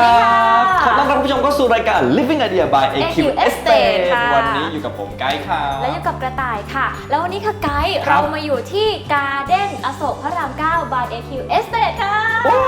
ค่ะ รับคุณผู้ชมเข้าสู่รายการ Living Idea by AQ AQ Estate Estate ค่ะ วันนี้อยู่กับผมไกด์ค่ะ และอยู่กับกระต่ายค่ะ แล้ววันนี้ค่ะไกด์ครับ เรามาอยู่ที่การ์เด้นอโศกพระราม9 by AQ Estate ค่ะ ว้า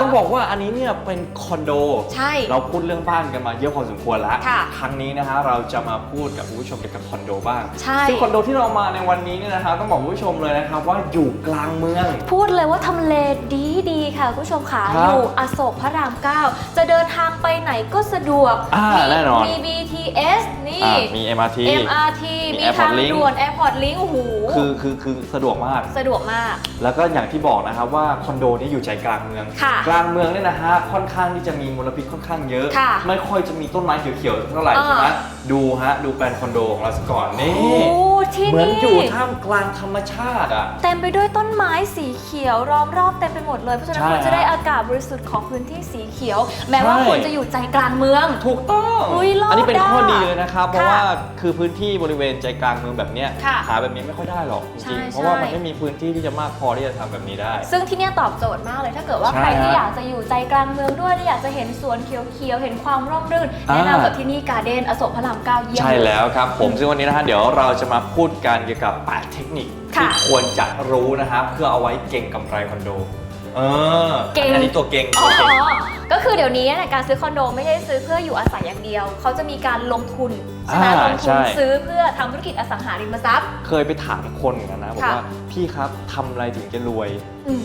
ต้องบอกว่าอันนี้เนี่ยเป็นคอนโด ใช่ เราพูดเรื่องบ้านกันมาเยอะพอสมควรแล้ว ค่ะครั้งนี้นะฮะเราจะมาพูดกับคุณผู้ชมเกี่ยวกับคอนโดบ้างใช่ ซึ่งคอนโดที่เรามาในวันนี้เนี่ยนะฮะต้องบอกคุณผู้ชมเลยนะครับว่าอยู่กลางเมือง พูดเลยว่าทำเลดีดีๆค่ะคุณผู้ชมค่ะ ครับอยู่อโศกพระราม 9 จะเดินทางไปไหนก็สะดวกอ่ามีแน่นอน มี BTS นี่ อะมี MRT MRT มีมี Airport ทาง Link ด่วน Airport Link โอ้โหคือคือคือสะดวกมาก สะดวกมาก แล้วก็อย่างที่บอกนะครับว่าคอนโดนี้อยู่ใจกลางเมือง ค่ะกลางเมืองเนี่ยนะฮะค่อนข้างที่จะมีมลพิษค่อนข้างเยอะ ค่ะไม่ค่อยจะมีต้นไม้เขียวๆเท่าไหร่อ่า ใช่ไหมดูฮะดูแปลนคอนโดของเราสักก่อนนี่ โอ้ ที่เหมือนนี่อยู่ท่ามกลางธรรมชาติอะ เต็มไปด้วยต้นไม้สีเขียวล้อมรอบเต็มไปหมดเลยเพราะฉะนั้นใช่คุณจะได้อากาศบริสุทธิ์ของพื้นที่สีเขียว แม้ว่าใช่ คุณจะอยู่ใจกลางเมือง ถูกต้องอุ๊ยรอดอันนี้เป็นข้ออะดีเลยนะครับเพราะค่ะว่าคือพื้นที่บริเวณใจกลางเมืองแบบเนี้ยค่ะหาแบบนี้ไม่ค่อยได้หรอกจใช่ริงๆเพราะว่าใช่ มันไม่มีพื้นที่ที่จะมากพอที่จะทำแบบนี้ได้ ซึ่งที่เนี่ยตอบโจทย์มากเลยถ้าเกิดว่าใช่ใครที่ฮะอยากจะอยู่ใจกลางเมืองด้วยและอยากจะเห็นสวนเขียวๆเห็นความร่มรื่นอ่า แนะนำกับที่นี่การ์เด้นอโศกพระรามเก้าเยี่ยม ใช่แล้วครับผมซึ่งวันนี้นะฮะเดี๋ยวเราจะมาพูดกันเกี่ยวกับ 8 เทคนิคค่ะที่ควรจะรู้นะครับเพื่อเอาไว้เก่งกำไรคอนโด เออเก่ง อันนี้ตัวเก่งอ๋ตัวเก่งอก็คือเดี๋ยวนี้เนี่ยการซื้อคอนโดไม่ใช่ซื้อเพื่ออยู่อาศัยอย่างเดียว เขาจะมีการลงทุนใช่ไหมอ่าลงทุใช่ นซื้อเพื่อทำธุรกิจอสังหาริมทรัพย์ เคยไปถามคนเหมือนกันนะบอกค่ะ ว่าพี่ครับทำอะไรถึงจะรวย อืม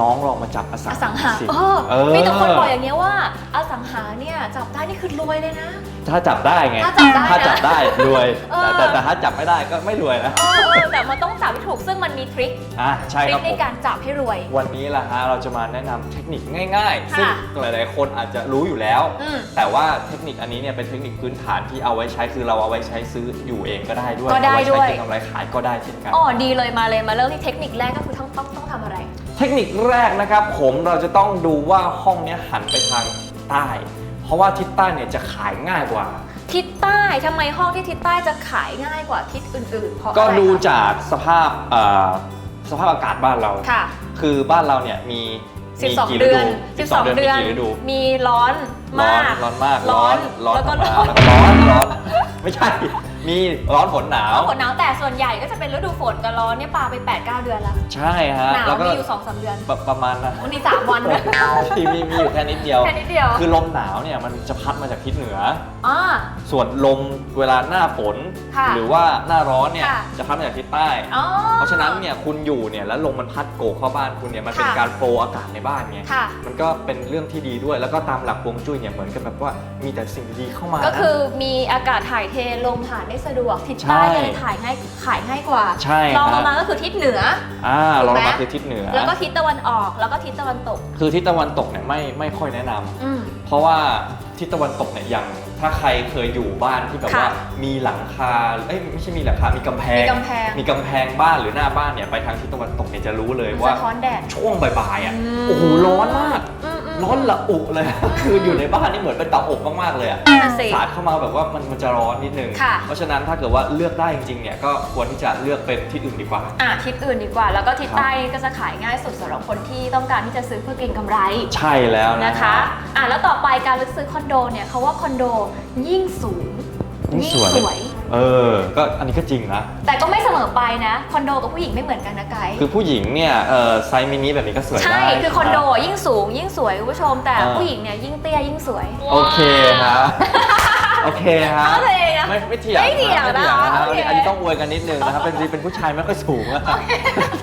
น้องลองมาจับอสัองสังหาสิเออเออ มีแต่คนบอกอย่างเงี้ยว่า อสังหาเนี่ยจับได้นี่คือรวยเลยนะ ถ้าจับได้ไง ถ้าจับได้นะถ้าจับได้รวย เออ แต่แต่แต่ถ้าจับไม่ได้ก็ไม่รวยนะเออเออแต่มันต้องจับให้ถูกซึ่งมันมีทริคอะใช่ทริครัคบในผมการจับให้รวย วันนี้ล่ะฮะเราจะมาแนะนำเทคนิคง่ายๆค่ะซึ่งหลายๆ คนอาจจะรู้อยู่แล้ว อืม แต่ว่าเทคนิคอันนี้เนี่ยเป็นเทคนิคพื้นฐานที่เอาไว้ใช้คือเราเอาไว้ใช้ซื้ออยู่เองก็ได้ด้วยก็ได้เอาไว้ด้วย ใช้เก็งกำไรขายก็ได้เช่นกัน อ๋อดีเลยมาเลยมาเริ่มที่เทคนิคแรกก็คือต้องต้องต้องทำอะไร เทคนิคแรกนะครับ ผมเราจะต้องดูว่าห้องเนี้ยหันไปทางใต้ เพราะว่าทิศใต้เนี่ยจะขายง่ายกว่า ทิศใต้ทำไมห้องที่ทิศใต้จะขายง่ายกว่าทิศอื่นๆ เพราะก็อะไรดูคะจากสภาพเอ่อสภาพอากาศบ้านเรา ค่ะ คือบ้านเราเนี่ยมีมีกี่12เดือนฤ12 เดือน มีกี่ฤดู มีร้อนร้อมานก ร้อนมากร้อน ร้อนแล้วก็ธรรมดาร้อนแล้วก็ร้อนร้อน ไม่ใช่ มีร้อนฝนหนาวร้อนฝนหนาวแต่ส่วนใหญ่ก็จะเป็นฤดูฝนกับร้อนเนี่ยปาไป 8-9 เดือนละใช่ฮะหนาวแล้วก็มีอยู่2-3เดือนประประมาณนั้นวันนี้3วันนะที่มีมีอยู่แค่นิดเดียว แค่นิดเดียว คือลมหนาวเนี่ยมันจะพัดมาจากทิศเหนืออ่าส่วนลมเวลาหน้าฝนค่ะหรือว่าหน้าร้อนเนี่ยค่ะจะพัดมาจากทิศใต้อ๋อเพราะฉะนั้นเนี่ยคุณอยู่เนี่ยแล้วลมมันพัดโกกเข้าบ้านคุณเนี่ยมันเป็นค่ะการโฟลว์อากาศในบ้านไงค่ะมันก็เป็นเรื่องที่ดีด้วยแล้วก็ตามหลักฮวงจุ้ยเนี่ยเหมือนกับแบบว่ามีแต่สิ่งดีๆเข้ามา ก็นะคือมีอากาศถ่ายเทลมผ่านได้สะดวกทิศใช่ใต้ก็เลยถ่ายง่ายขายง่ายกว่าใช่รองลฮะงมาก็คือทิศเหนืออ่าถูเรากไหมมาคือทิศเหนือ แล้วก็ทิศตะวันออกแล้วก็ทิศตะวันตก คือทิศตะวันตกเนี่ยไม่ไม่ค่อยแนะนำอืมเพราะว่าทิศตะวันตกเนี่ยอย่างถ้าใครเคยอยู่บ้านที่แบบค่ะว่ามีหลังคาเอ้ยไม่ใช่มีหลังคา มีกำแพง มีกำแพงมีกำแพงบ้านหรือหน้าบ้านเนี่ยไปทางทิศตะวันตกเนี่ยจะรู้เลยมันว่าสะท้อนแดดช่วงบ่ายๆอะอืมโอ้โหร้อนมากอืมม ร้อนละอุเลย คืออยู่ในบ้านนี่เหมือนเป็นเตาอบมากๆเลยอะนั่นสิสาดเข้ามาแบบว่ามันมันจะร้อนนิดนึง ค่ะ เพราะฉะนั้นถ้าเกิดว่าเลือกได้จริงๆเนี่ยก็ควรที่จะเลือกเป็นทิศอื่นดีกว่า อะทิศอื่นดีกว่า แล้วก็ทิศครับใต้ก็จะขายง่ายสุดสำหรับคนที่ต้องการที่จะซื้อเพื่อเก็งกำไรใช่แล้วนะนะคะอะแล้วต่อไปการเลือกซื้อคอนโดเนี่ยเขาว่าคอนโดยิ่งสูงยิ่งสวยสวย เออ ก็อันนี้ก็จริงนะ แต่ก็ไม่เสมอไปนะ คอนโดกับผู้หญิงไม่เหมือนกันนะไกด์ คือผู้หญิงเนี่ยเออไซส์มินิแบบนี้ก็สวยใช่ได้คือคอนโดยิ่งสูงยิ่งสวยคุณผู้ชม แต่อ่า ผู้หญิงเนี่ยยิ่งเตี้ยยิ่งสวย โอเคฮะ โอเคฮะโอเคนะไม่ไม่เถียงไม่เถียงไม่นะนะโอเค อันนี้ต้องอวยกันนิดนึงนะครับเป็นเป็นผู้ชายไม่ค่อยสูงอะ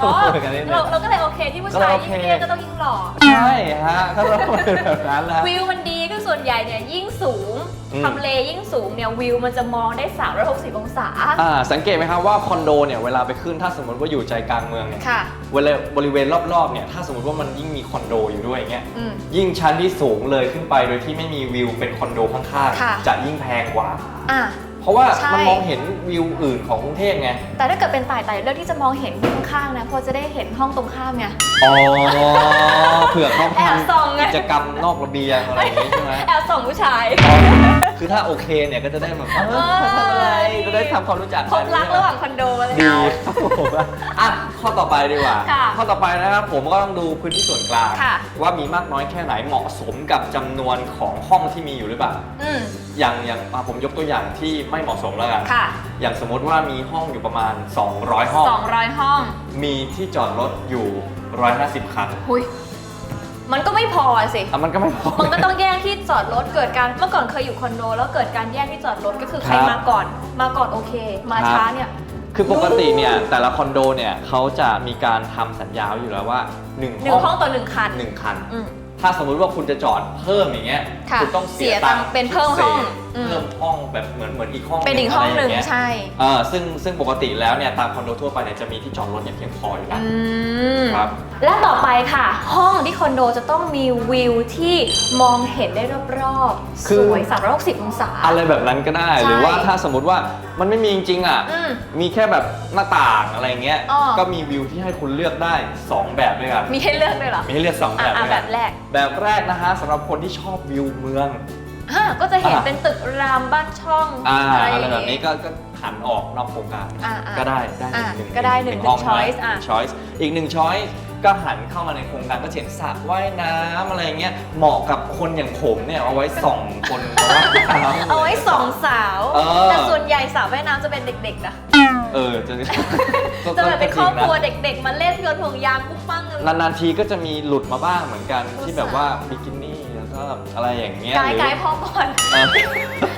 ต้อ๋องออวยกันนิดนึเราง เราก็เลยโอเคที่ผู้ก็ชายโอยิ่เคงเตี้ยก็ต้องยิ่งหล่อ ใช่ฮะก็ต้องเป็นแบบนั้นแหละวิวมันดีก็ส่วนใหญ่เนี่ยยิ่งสูงอืม ทำเลยิ่งสูงเนี่ยวิวมันจะมองได้ 360 องศา อ่าสังเกตไหมครับว่าคอนโดเนี่ยเวลาไปขึ้นถ้าสมมติว่าอยู่ใจกลางเมืองเนี่ยค่ะ เวลาบริเวณรอบๆเนี่ยถ้าสมมติว่ามันยิ่งมีคอนโดอยู่ด้วยอย่างเงี้ยอืม ยิ่งชั้นที่สูงเลยขึ้นไปโดยที่ไม่มีวิวเป็นคอนโดข้างค่ะ ๆจะยิ่งแพงกว่า อะ เพราะว่าใช่ มันมองเห็นวิวอื่นของกรุงเทพไงแต่ถ้าเกิดเป็นต่ายต่ายเลือกที่จะมองเห็นข้างๆนะเพราะจะได้เห็นห้องตรงข้ามไง อ๋อเผื่อเขาแอบส่องไงทำกิจกรรมนอกระเบียงอะไรอย่างงี้ใช่ไหมแอบส่องผู้ชาย อ๋อคือถ้าโอเคเนี่ยก็จะได้แบบเออทำอะไรจะได้ทำความรู้จัก พบรักระหว่างคอนโดอะไรดีครับผมอะข้ข้อต่อไปดีกว่า ค่ะข้อต่อไปนะครับผมก็ต้องดูพื้นที่ส่วนกลาง ค่ะ ว่ามีมากน้อยแค่ไหนเหมาะสมกับจำนวนของห้องที่มีอยู่หรือเปล่า อืม อย่างอย่างอะผมยกตัวอย่างที่ไม่เหมาะสมแล้วกัน ค่ะ อย่างสมมติว่ามีห้องอยู่ประมาณ 200 ห้อง 200 ห้อง มีที่จอดรถอยู่ 150 คันหุยมันก็ไม่พอสิ อะมันก็ไม่พอ มันก็ต้องแย่งที่จอดรถเกิดการเมื่อก่อนเคยอยู่คอนโด แล้วเกิดการแย่งที่จอดรถก็คือใครครับมาก่อน มาก่อนโอเค มาครับ ช้าเนี่ย คือปกติเนี่ยแต่ละคอนโดเนี่ยเขาจะมีการทำสัญญาไว้อยู่แล้วว่า 1 หนึ่งห้องต่อหนึ่งคันหนึ่งคัน อืม ถ้าสมมุติว่าคุณจะจอดเพิ่มอย่างเงี้ยค่ะคุณต้องเสียเสียตัตังงค์ค์เป็นเพิ่มห้องพิศษอืม เพิ่มห้องแบบเหมือนเหมือนอีกห้องเป็นอีกห้องหนึ่งะไรย่าเยใช่ เออซึ่งซึ่งปกติแล้วเนี่ยตามคอนโดทั่วไปเนี่ยจะมีที่จอดรถอย่างเพียงพออยู่แล้วอืม ครับ และต่อไปค่ะ ห้องที่คอนโดจะต้องมีวิวที่มองเห็นได้รอบๆ คืสอ วย 360 องศา อะไรแบบนั้นก็ได้ใช่หรือว่าถ้าสมมติว่ามันไม่มีจริงๆอะ อืม มีแค่แบบหน้าต่างอะไรเงี้ย อ้อ ก็มีวิวที่ให้คุณเลือกได้ 2 แบบด้วยกัน มีให้เลือกด้วยเหรอมีให้เลือก2อะแบบอะด้วยแบกันบแรกแบบแรกนะฮะสำหรับคนที่ชอบวิวเมือง อะก็จะเห็นอะเป็นตึกรามบ้านช่องอ่าอะไรอะไรอย่างแบบนี้งี้ก็ก็หันออกนอกโครงการ อะอะก็ได้ได้หนึ่งอะหนึ่งก็ได้หนึ่งห้องหนึ่ง choice อะ ช้อยส์อีกหนึ่งช้อยส์ ก็หันเข้ามาในโครงการก็จะเห็นสระว่ายน้ำอะไรเงี้ยเหมาะกับคนอย่างผมเนี่ยเอาไว้ส่องคนว่ายน้ำ เอาไว้สองสาว เออ แต่ส่วนใหญ่สาวว่ายน้ำจะเป็นเด็กๆนะเออจะจะแบบเป็นครอบครัวก็จงนะเด็กๆ มาเล่นโยนห่วงยางปุ๊บปั้งอะไรนานๆทีก็จะมีหลุดมาบ้างเหมือนกันโอ้ที่แบบว่าบิกินี่แล้ว ก็อะไรอย่างเงี้ยไกด์หรือไกด์พอก่อนเออ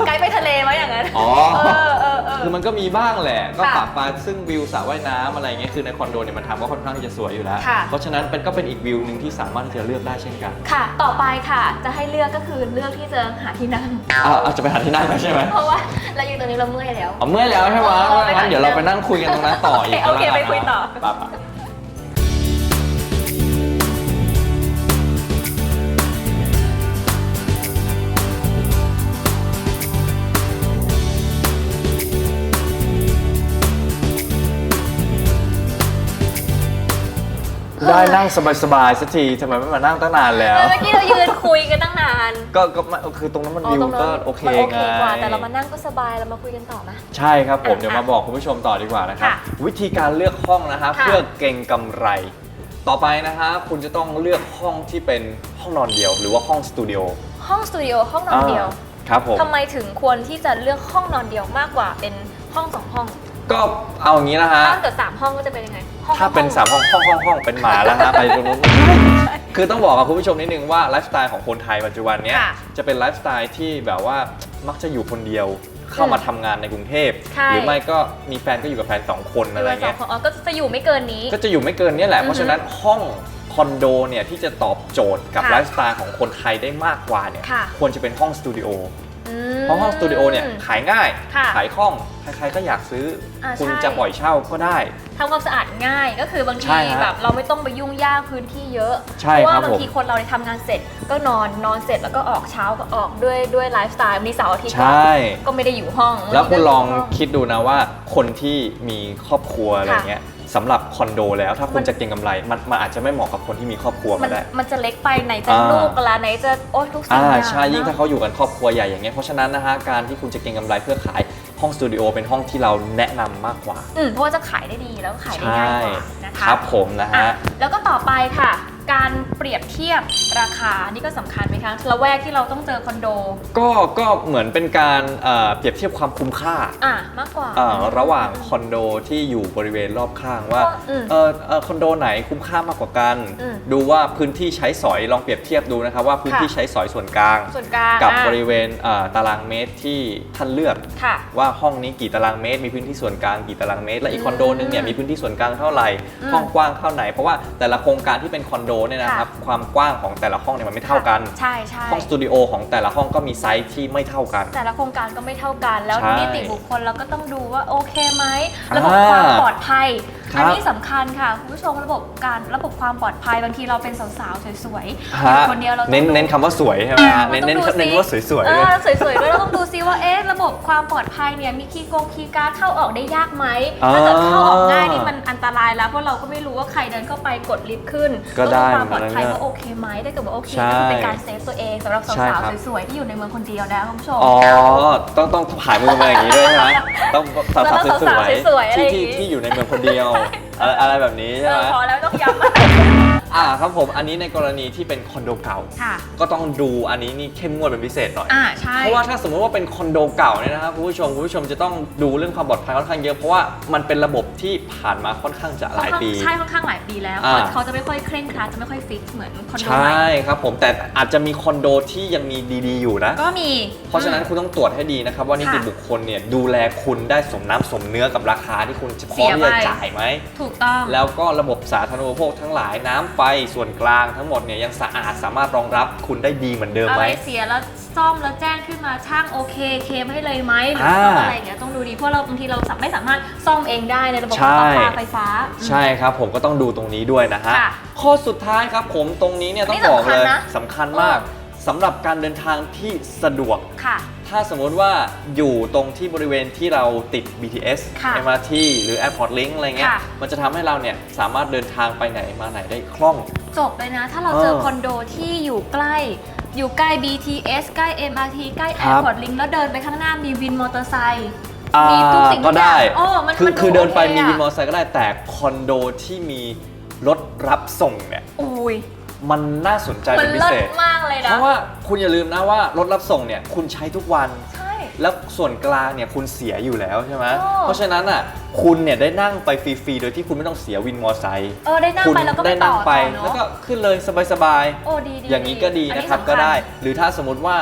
ไกด์ไปทะเลไว้อย่างนั้นอ๋อ เออเออเออ คือมันก็มีบ้างแหละ ก็ค่ะปรับไปซึ่งวิวสระว่ายน้ำอะไรเงี้ยคือในคอนโดเนี่ยมันทำก็ค่อนข้างที่จะสวยอยู่แล้ว ค่ะ เพราะฉะนั้นเป็นก็เป็นอีกวิวหนึ่งที่สามารถที่จะเลือกได้เช่นกันค่ะ ต่อไปค่ะ จะให้เลือกก็คือเลือกที่จะหาที่นั่ง อ่าอาจจะไปหาที่นั่งได้ใช่ไหมเพราะว่าเราอยู่ตรงนี้เราเมื่อยแล้ว อ๋อเมื่อยแล้วใช่ไหมเออไปหางั้นเดี๋ยวเราไปนั่งคุยกันตรงนั้นต่ออีกโอเคก็แล้วกันไปคุยต่อนะ ได้นั่งสบายๆสักทีทำไมไม่มานั่งตั้งนานแล้ว เมื่อกี้เรายืนคุยกันตั้งนานก็ก็ไม่คือตรงนั้นมันวิวตรงนั้นก็โอเคมันโอไงเคกว่าแต่เรามานั่งก็สบายเรามาคุยกันต่อไหมใช่ครับผมอะเดี๋ยวมาบอกคุณผู้ชมต่อดีกว่านะครับ ค่ะวิธีการเลือกห้องนะฮะค่ะ เพื่อเก็งกำไร ต่อไปนะฮะคุณจะต้องเลือกห้องที่เป็นห้องนอนเดียว หรือว่าห้องสตูดิโอห้องสตูดิโอห้องนอนเดียวอ่าครับผม ทำไมถึงควรที่จะเลือกห้องนอนเดียวมากกว่าเป็นห้องสองห้อง ก็เอาอย่างนี้นะฮะ ถ้าเกิดสามห้องก็จะเป็นยังไงห้องถ้าเป็นห้องสามห้องห้องห้องห้องเป็นหมาแล้วฮะไปตรงนู้นคือต้องบอกกับคุณผู้ชมนิดนึงว่าไลฟ์สไตล์ของคนไทยปัจจุบันเนี้ยค่ะจะเป็นไลฟ์สไตล์ที่แบบว่ามักจะอยู่คนเดียวเข้ามาทำงานในกรุงเทพ ใช่ หรือไม่ก็มีแฟนก็อยู่กับแฟนสองคนหอะรือไรว่าสอเงี้งยห้องอ๋อก็จะอยู่ไม่เกินนี้ ก็จะอยู่ไม่เกินเนี้แหละ อือฮึเพราะฉะนั้นห้องคอนโดเนี่ยที่จะตอบโจทย์กับค่ะไลฟ์สไตล์ของคนไทยได้มากกว่าเนี่ยค่ะ ควรจะเป็นห้องสตูดิโอ อืม เพราะห้องสตูดิโอเนี่ยขายง่าย ค่ะขายคล่อง ใครๆก็อยากซื้ออาคุณใช่ จะปล่อยเช่าก็ได้ ทำความสะอาดง่ายก็คือบางใช่ทีฮะแบบเราไม่ต้องไปยุ่งยากพื้นที่เยอะ ใช่เพราะครัว่าบบางผมทีคนเราเนี่ยทำงานเสร็จก็นอนนอนเสร็จแล้วก็ออกเช้าก็ออกด้วยด้วยไลฟ์สไตล์มีเสาร์อาทิตย์ใชก็่ ก็ไม่ได้อยู่ห้องแล้วคุณลองไม่ได้ยู่ห้คิดดูนะว่าคนที่มีครอบครัวอะไรเงี้ยสำหรับคอนโดแล้วถ้าคุณมันจะเก็งกำไรมันมันอาจจะไม่เหมาะกับคนที่มีครอบครัวมัก็นได้ มันจะเล็กไปไหนจะอ่า ลูกเวลาไหนจะโอ๊ยทุกสิ่งอ่าอย่างใช่ยิ่งถ้าเนอะ เขาอยู่กันครอบครัวใหญ่อย่างเงี้ยเพราะฉะนั้นนะฮะการที่คุณจะเก็งกำไรเพื่อขาย ห้องสตูดิโอเป็นห้องที่เราแนะนำมากกว่า อืมเพราะว่าจะขายได้ดีแล้วก็ขายได้ง่ายกว่านะคะ ครับผมนะอะฮะแล้วก็ต่อไปค่ะ การเปรียบเทียบราคานี่ก็สำคัญไหมคะละแวกที่เราต้องเจอคอนโดก็ก็เหมือนเป็นการเอ่อเปรียบเทียบความคุ้มค่าอะมากกว่า เอ่อระหว่างคอนโดที่อยู่บริเวณรอบข้างว่าอืมเออเอ่อคอนโดไหนคุ้มค่ามากกว่ากัน อืม ดูว่าพื้นที่ใช้สอยลองเปรียบเทียบดูนะครับว่าพื้นที่ค่ะใช้สอยส่วนกลาง ส่วนกลางกับอะบริเวณเอ่อตารางเมตรที่ท่านเลือก ค่ะ ว่าห้องนี้กี่ตารางเมตร มีพื้นที่ส่วนกลางกี่ตารางเมตรและอีกอืมคอนโดนึงเนี่ยมีพื้นที่ส่วนกลางเท่าไหร่ อืมห้องกว้างเท่าไหน เพราะว่าแต่ละโครงการที่เป็นคอนโดเนี่ยนะครับความกว้างของแต่ละห้องเนี่ยมันไม่เท่ากัน ใช่ใช่ห้องสตูดิโอของแต่ละห้องก็มีไซส์ที่ไม่เท่ากัน แต่ละโครงการก็ไม่เท่ากัน แล้วใช่นิติบุคคลเราก็ต้องดูว่าโอเคไหมระบบความปลอดภัยครับ อันนี้สำคัญค่ะคุณผู้ชมระบบการระบบความปลอดภัยบางทีเราเป็นสาวๆสวยๆฮะอยู่คนเดียวเราต้องเน้นดู เน้นคำว่าสวยใช่ไหมฮะมัเน้นต้เน้อนงดูเน้นสิว่าสวยๆเอด้วย อสวยๆด้วยเราต้องดูซิว่าเอ๊ะระบบความปลอดภัยเนี่ยมีคีย์กงคีย์การ์ดเข้าออกได้ยากไหมอ่าถ้าเกิดเข้าออกง่ายนี่มันอันตรายแล้วเพราะเราก็ไม่รู้ว่าใครเดินเข้าไปกดลิฟต์ขึ้นก็ได้แล้วความปลอดภัยเหมือนกันนะว่าโอเคไหมถ้าเกิดว่าโอเคใช่ก็คือเป็นการเซฟตัวเองสำหรับใช่สาวครับ ๆสวยๆที่อยู่ในเมืองคนเดียวนะคุณผู้ชม อ๋อ ต้องต้องผ่ายมือมาอย่างนี้ด้วยใช่ไหมต้องสาวแล้วๆสสาววยๆสวยๆอะไรที่อย่างที่งี้ที่อยู่ในเมืองคนเดียว อะไรแบบนี้ใช่ไหมอพอแล้วต้องย้ำ อ่าครับผมอันนี้ในกรณีที่เป็นคอนโดเก่า ค่ะ ก็ต้องดูอันนี้นี่เข้มงวดเป็นพิเศษหน่อย อ่าใช่ เพราะว่าถ้าสมมติว่าเป็นคอนโดเก่าเนี่ยนะครับคุณผู้ชมคุณผู้ชมจะต้องดูเรื่องความปลอดภัยค่อนข้างเยอะเพราะว่ามันเป็นระบบที่ผ่านมาค่อนข้างจะหลายปี ใช่ค่อนข้างหลายปีแล้วอ่า เขาจะไม่ค่อยเคร่งครัดจะไม่ค่อยฟิกเหมือนคอนโดใชใหม่่ครับผมแต่อาจจะมีคอนโดที่ยังมีดี ๆ อยู่นะ ก็มี เพราะฉะนั้นคุณต้องตรวจให้ดีนะครับ ว่านิติค่ะบุคคลเนี่ยดูแลคุณได้สมน้ำสมเนื้อกับราคาที่คุณจะพร้อมเสียที่ไป จะจ่ายไหม ถูกต้อง แล้วก็ระบบสาธารณูปโภคทั้งหลายน้ำไฟส่วนกลางทั้งหมดเนี่ยยังสะอาดสามารถรองรับคุณได้ดีเหมือนเดิมอะไหม ไรเสียแล้วซ่อมแล้วแจ้งขึ้นมาช่างโอเคเคลมให้เลยไหมหรืออ่าซ่อมอะไรอย่างเงี้ยต้องดูดีเพราะเราบางทีเราไม่สามารถซ่อมเองได้ในระบบใช่ประปาไฟฟ้า ใช่ครับผมก็ต้องดูตรงนี้ด้วยนะฮะ ค่ะข้อสุดท้ายครับผมตรงนี้เนี่ยต้องนี่บอกเลยสำคัญนะ สำคัญมากสำหรับการเดินทางที่สะดวก ค่ะ ถ้าสมมติว่าอยู่ตรงที่บริเวณที่เราติด BTS ค่ะ MRT หรือ Airport Link อะไรเงี้ย ค่ะ มันจะทำให้เราเนี่ยสามารถเดินทางไปไหนมาไหนได้คล่อง จบเลยนะ ถ้าเราเจอเออคอนโดที่อยู่ใกล้ อยู่ใกล้ BTS ใกล้ MRT ใกล้ ครับ Airport Link แล้วเดินไปข้างหน้ามีวินมอเตอร์ไซค์อ่ามีทุกสิ่งทุก็กอย่าได้งโอ้มันคือมันคือเดินไปมีโอเคอะวินมอเตอร์ไซค์ก็ได้แต่คอนโดที่มีรถรับส่งเนี่ย อุ้ย มันน่าสนใจมัเป็นนพิเลิศเศษ มากเลยเพนะราะว่าคุณอย่าลืมนะว่ารถรับส่งเนี่ยคุณใช้ทุกวัน ใช่ แล้วส่วนกลางเนี่ยคุณเสียอยู่แล้วใช่ไหมโอ้ เพราะฉะนั้นอะคุณเนี่ยได้นั่งไปฟรีๆ โดยที่คุณไม่ต้องเสียวินมอเตอร์ไซค์เออได้นั่งคุณไปแล้วก็ไปได้ต่นั่องไปต่อแล้วเนาะก็ขึ้นเลยสบายโอ้ดีดีๆอย่างนี้ก็ดีอันะครับสำญก็ได้ หรือถ้าสมมติว่า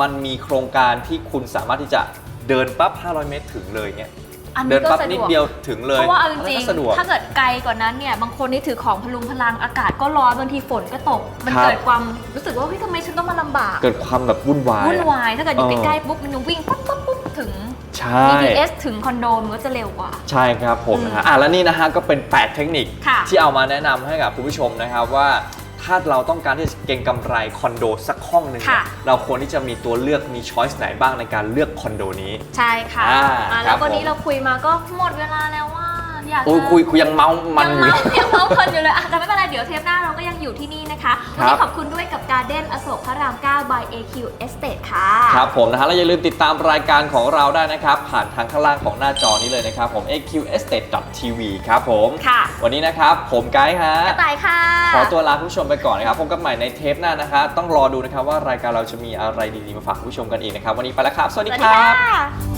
มันมีโครงการที่คุณสามารถที่จะเดินปั๊บ 500 เมตรถึงเลยเนี่ย อันเดินี้นก็ปั๊บสะนิดดวก เดียวถึงเลยเพราะว่าเอาจอันรินั้นงก็สะดวก ๆ ถ้าเกิดไกลกว่านั้นเนี่ย บางคนนี่ถือของพลุงพลังอากาศก็ร้อนบางทีฝนก็ตก มันครับ เกิดความรู้สึกว่าเฮ้ยทำไมฉันต้องมาลำบากเกิดความแบบวุ่นวายวุ่นอะ วาย ถ้าเกิดอยู่เออ ใกล้ๆปุ๊บมันวิ่งปุ๊บปุ๊บปุ๊บถึง ใช่ BTS ถึงคอนโดมันก็จะเร็วกว่า ใช่ครับผมนะฮะอะแล้วนี่นะฮะก็เป็น 8 เทคนิคค่ะที่เอามาแนะนำให้กับคุณผู้ชมนะครับว่า ถ้าเราต้องการที่จะเก็งกำไรคอนโดสักห้องหนึ่งเนี่ยค่ะ เราควรที่จะมีตัวเลือกมีช้อยส์ไหนบ้างในการเลือกคอนโดนี้ ใช่ค่ะอ่าอะครัแล้วบวันนี้ผม เราคุยมาก็หมดเวลาแล้วว่า อยากโอ้ยจะคุยคุยยังเมามันยังอยู่เมายังเมาเพลินอยู่เลยอะแต่ไม่เป็นไร เดี๋ยวเทปหน้าเราก็ยังอยู่ที่นี่นะคะ วันนี้ครับ ขอบคุณด้วยกับ Garden อโศกพระราม 9 by AQ Estate ค่ะ ครับผมนะฮะแล้วอย่าลืมติดตามรายการของเราได้นะครับ ผ่านทางข้างล่างของหน้าจอนี้เลยนะครับ ผม aqestate.tv ครับผม ค่ะวันนี้นะครับ ผมไกด์ฮะ กระต่ายค่ะ ขอตัวลาคุณผู้ชมไปก่อนนะครับพบกันใหม่ในเทปหน้านะครับต้องรอดูนะครับว่ารายการเราจะมีอะไรดีๆมาฝากคุณผู้ชมกันอีกนะครับ วันนี้ไปแล้วครับ สวัสสดีวัสคดีรับค่ะ